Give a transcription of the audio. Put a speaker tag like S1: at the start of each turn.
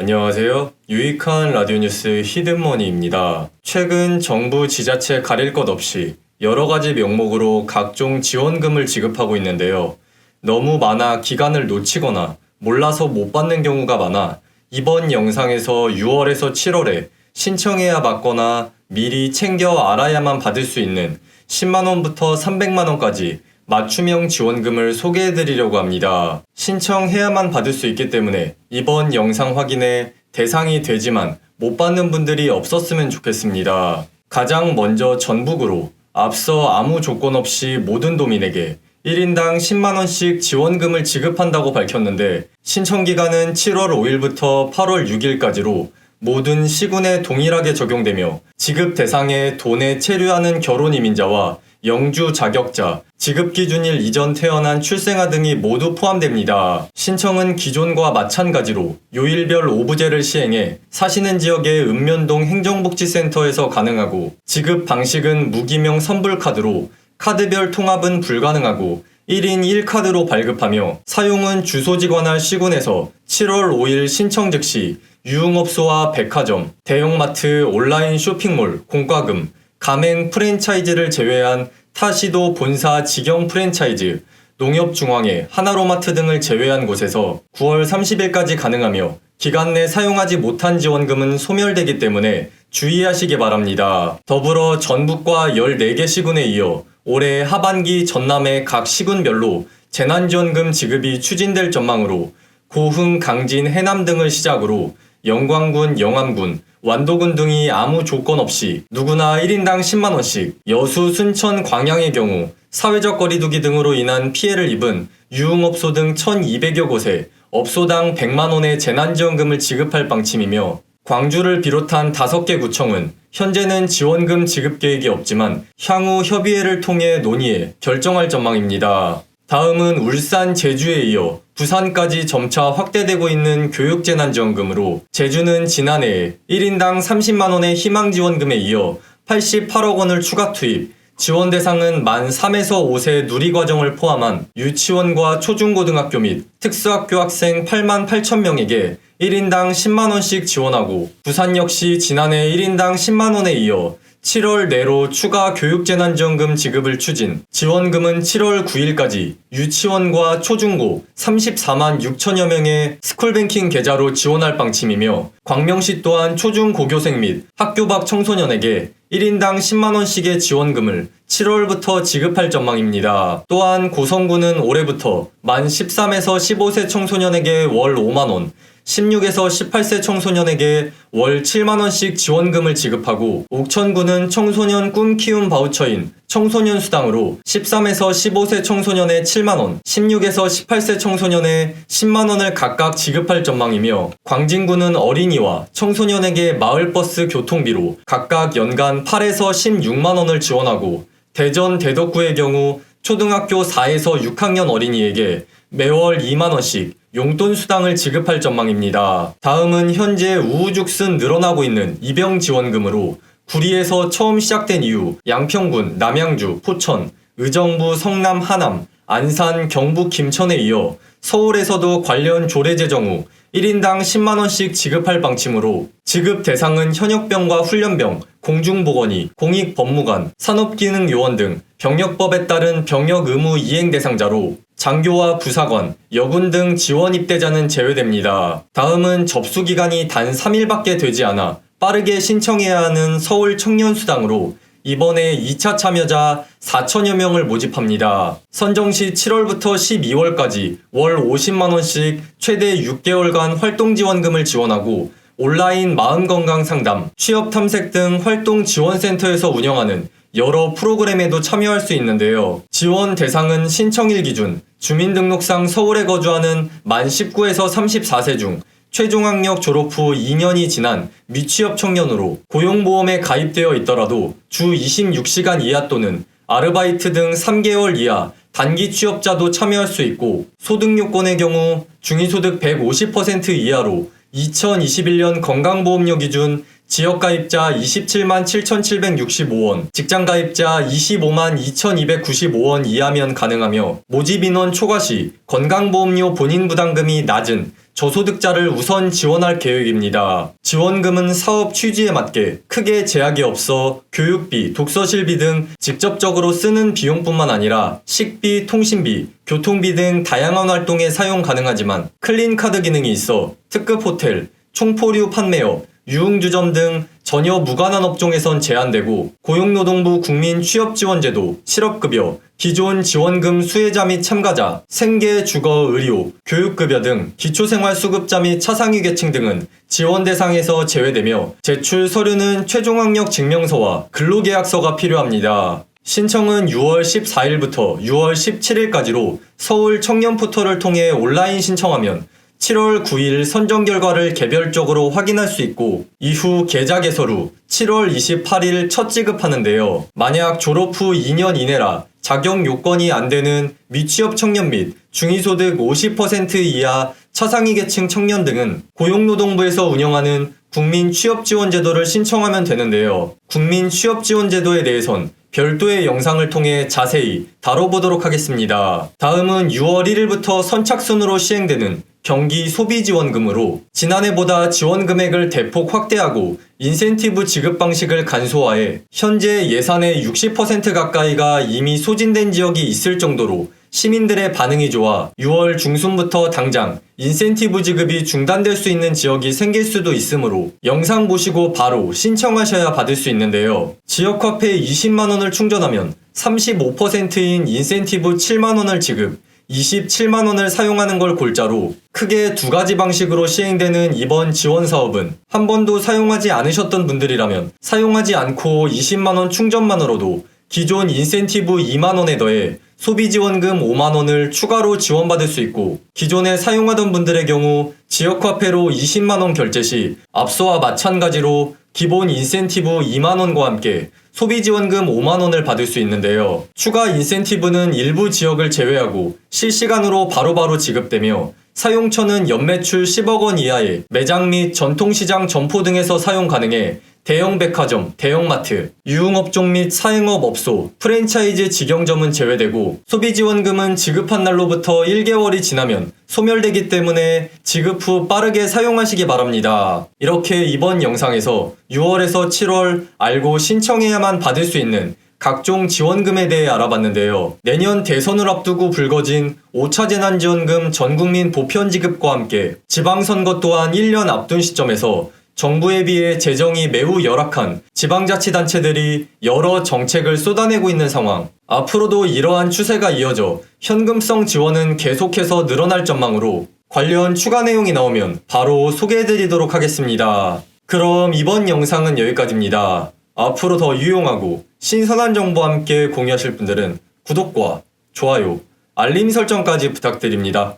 S1: 안녕하세요. 유익한 라디오 뉴스 히든머니입니다. 최근 정부 지자체 가릴 것 없이 여러 가지 명목으로 각종 지원금을 지급하고 있는데요. 너무 많아 기간을 놓치거나 몰라서 못 받는 경우가 많아 이번 영상에서 6월에서 7월에 신청해야 받거나 미리 챙겨 알아야만 받을 수 있는 10만원부터 300만원까지 맞춤형 지원금을 소개해 드리려고 합니다. 신청해야만 받을 수 있기 때문에 이번 영상 확인에 대상이 되지만 못 받는 분들이 없었으면 좋겠습니다. 가장 먼저 전북으로 앞서 아무 조건 없이 모든 도민에게 1인당 10만원씩 지원금을 지급한다고 밝혔는데 신청 기간은 7월 5일부터 8월 6일까지로 모든 시군에 동일하게 적용되며 지급 대상에 돈에 체류하는 결혼 이민자와 영주 자격자, 지급 기준일 이전 태어난 출생아 등이 모두 포함됩니다. 신청은 기존과 마찬가지로 요일별 오부제를 시행해 사시는 지역의 읍면동 행정복지센터에서 가능하고 지급 방식은 무기명 선불카드로 카드별 통합은 불가능하고 1인 1카드로 발급하며 사용은 주소지 관할 시군에서 7월 5일 신청 즉시 유흥업소와 백화점, 대형마트, 온라인 쇼핑몰, 공과금, 가맹 프랜차이즈를 제외한 타시도 본사 직영 프랜차이즈, 농협중앙회, 하나로마트 등을 제외한 곳에서 9월 30일까지 가능하며 기간 내 사용하지 못한 지원금은 소멸되기 때문에 주의하시기 바랍니다. 더불어 전북과 14개 시군에 이어 올해 하반기 전남의 각 시군별로 재난지원금 지급이 추진될 전망으로 고흥, 강진, 해남 등을 시작으로 영광군, 영암군, 완도군 등이 아무 조건 없이 누구나 1인당 10만원씩, 여수, 순천, 광양의 경우 사회적 거리두기 등으로 인한 피해를 입은 유흥업소 등 1200여 곳에 업소당 100만원의 재난지원금을 지급할 방침이며 광주를 비롯한 5개 구청은 현재는 지원금 지급 계획이 없지만 향후 협의회를 통해 논의해 결정할 전망입니다. 다음은 울산, 제주에 이어 부산까지 점차 확대되고 있는 교육재난지원금으로 제주는 지난해 1인당 30만원의 희망지원금에 이어 88억 원을 추가 투입, 지원 대상은 만 3에서 5세 누리과정을 포함한 유치원과 초중고등학교 및 특수학교 학생 8만 8천 명에게 1인당 10만원씩 지원하고 부산 역시 지난해 1인당 10만원에 이어 7월 내로 추가 교육재난지원금 지급을 추진, 지원금은 7월 9일까지 유치원과 초중고 34만 6천여 명의 스쿨뱅킹 계좌로 지원할 방침이며 광명시 또한 초중고교생 및 학교 밖 청소년에게 1인당 10만원씩의 지원금을 7월부터 지급할 전망입니다. 또한 고성군은 올해부터 만 13에서 15세 청소년에게 월 5만원, 16에서 18세 청소년에게 월 7만원씩 지원금을 지급하고 옥천구는 청소년 꿈 키움 바우처인 청소년 수당으로 13에서 15세 청소년에 7만원, 16에서 18세 청소년에 10만원을 각각 지급할 전망이며 광진구는 어린이와 청소년에게 마을버스 교통비로 각각 연간 8에서 16만원을 지원하고 대전 대덕구의 경우 초등학교 4에서 6학년 어린이에게 매월 2만원씩 용돈 수당을 지급할 전망입니다. 다음은 현재 우후죽순 늘어나고 있는 입영 지원금으로 구리에서 처음 시작된 이후 양평군, 남양주, 포천, 의정부, 성남, 하남, 안산, 경북, 김천에 이어 서울에서도 관련 조례 제 정 후 1인당 10만원씩 지급할 방침으로 지급 대상은 현역병과 훈련병, 공중보건의, 공익법무관, 산업기능요원 등 병역법에 따른 병역 의무 이행 대상자로 장교와 부사관, 여군 등 지원 입대자는 제외됩니다. 다음은 접수 기간이 단 3일밖에 되지 않아 빠르게 신청해야 하는 서울 청년수당으로 이번에 2차 참여자 4천여 명을 모집합니다. 선정 시 7월부터 12월까지 월 50만원씩 최대 6개월간 활동 지원금을 지원하고 온라인 마음건강 상담, 취업 탐색 등 활동 지원센터에서 운영하는 여러 프로그램에도 참여할 수 있는데요. 지원 대상은 신청일 기준 주민등록상 서울에 거주하는 만 19에서 34세 중 최종학력 졸업 후 2년이 지난 미취업 청년으로 고용보험에 가입되어 있더라도 주 26시간 이하 또는 아르바이트 등 3개월 이하 단기 취업자도 참여할 수 있고 소득 요건의 경우 중위소득 150% 이하로 2021년 건강보험료 기준 지역가입자 27만 7,765원, 직장가입자 25만 2,295원 이하면 가능하며 모집인원 초과 시 건강보험료 본인 부담금이 낮은 저소득자를 우선 지원할 계획입니다. 지원금은 사업 취지에 맞게 크게 제약이 없어 교육비, 독서실비 등 직접적으로 쓰는 비용뿐만 아니라 식비, 통신비, 교통비 등 다양한 활동에 사용 가능하지만 클린카드 기능이 있어 특급 호텔, 총포류 판매업, 유흥주점 등 전혀 무관한 업종에선 제한되고 고용노동부 국민취업지원제도, 실업급여, 기존 지원금 수혜자 및 참가자, 생계, 주거, 의료, 교육급여 등 기초생활수급자 및 차상위 계층 등은 지원 대상에서 제외되며 제출 서류는 최종학력 증명서와 근로계약서가 필요합니다. 신청은 6월 14일부터 6월 17일까지로 서울 청년 포털을 통해 온라인 신청하면 7월 9일 선정 결과를 개별적으로 확인할 수 있고 이후 계좌 개설 후 7월 28일 첫 지급하는데요. 만약 졸업 후 2년 이내라 자격 요건이 안 되는 미취업 청년 및 중위소득 50% 이하 차상위 계층 청년 등은 고용노동부에서 운영하는 국민 취업 지원 제도를 신청하면 되는데요. 국민 취업 지원 제도에 대해선 별도의 영상을 통해 자세히 다뤄보도록 하겠습니다. 다음은 6월 1일부터 선착순으로 시행되는 경기 소비 지원금으로 지난해보다 지원 금액을 대폭 확대하고 인센티브 지급 방식을 간소화해 현재 예산의 60% 가까이가 이미 소진된 지역이 있을 정도로 시민들의 반응이 좋아 6월 중순부터 당장 인센티브 지급이 중단될 수 있는 지역이 생길 수도 있으므로 영상 보시고 바로 신청하셔야 받을 수 있는데요. 지역 화폐 20만원을 충전하면 35%인 인센티브 7만원을 지급, 27만 원을 사용하는 걸 골자로 크게 두 가지 방식으로 시행되는 이번 지원 사업은 한 번도 사용하지 않으셨던 분들이라면 사용하지 않고 20만 원 충전만으로도 기존 인센티브 2만 원에 더해 소비 지원금 5만 원을 추가로 지원받을 수 있고 기존에 사용하던 분들의 경우 지역화폐로 20만 원 결제 시 앞서와 마찬가지로 기본 인센티브 2만원과 함께 소비지원금 5만원을 받을 수 있는데요. 추가 인센티브는 일부 지역을 제외하고 실시간으로 바로바로 지급되며 사용처는 연매출 10억 원 이하의 매장 및 전통시장 점포 등에서 사용 가능해 대형 백화점, 대형마트, 유흥업종 및 사행업 업소, 프랜차이즈 직영점은 제외되고 소비 지원금은 지급한 날로부터 1개월이 지나면 소멸되기 때문에 지급 후 빠르게 사용하시기 바랍니다. 이렇게 이번 영상에서 6월에서 7월 알고 신청해야만 받을 수 있는 각종 지원금에 대해 알아봤는데요. 내년 대선을 앞두고 불거진 5차 재난지원금 전국민 보편 지급과 함께 지방선거 또한 1년 앞둔 시점에서 정부에 비해 재정이 매우 열악한 지방자치단체들이 여러 정책을 쏟아내고 있는 상황. 앞으로도 이러한 추세가 이어져 현금성 지원은 계속해서 늘어날 전망으로 관련 추가 내용이 나오면 바로 소개해드리도록 하겠습니다. 그럼 이번 영상은 여기까지입니다. 앞으로 더 유용하고 신선한 정보와 함께 공유하실 분들은 구독과 좋아요, 알림 설정까지 부탁드립니다.